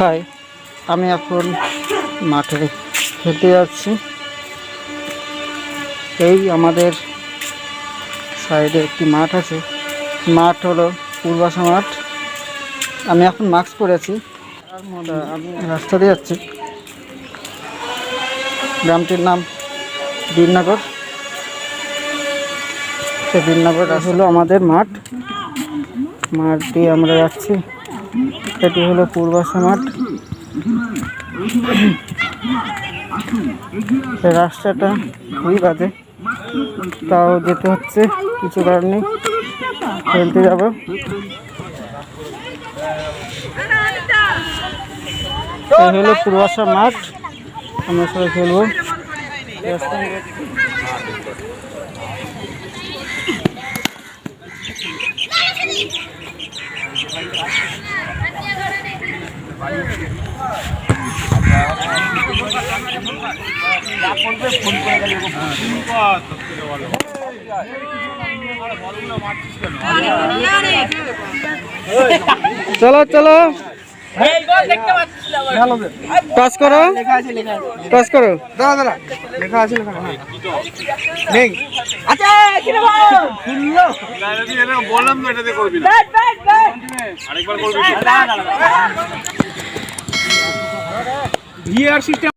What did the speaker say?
High আমি এখন মাঠে খেতে যাচ্ছি। এই আমাদের সাইডে একটি মাঠ আছে। মাঠ হলো পূর্বাসা মাঠ। আমি এখন মাস্ক পরেছি আমি রাস্তা দিয়ে যাচ্ছি। গ্রামটির নাম বীরনগর সে বীরনগর হলো আমাদের মাঠ। মাঠ দিয়ে আমরা যাচ্ছি। এটি হলো পূর্বাশা মাঠ রাস্তাটা খুবই বাজে। তাও যেতে হচ্ছে, কিছু নেই। খেলতে যাব। হলো পূর্বাশা মাঠ আমরা সবাই খেলব। চলো চলো। পাস করো। পাস করো। দাঁড়া দাঁড়া। লেখা আছে লেখা। নেই। বললাম তো এটাতে করবি না আরেকবার করবি ভিআর সিস্টেম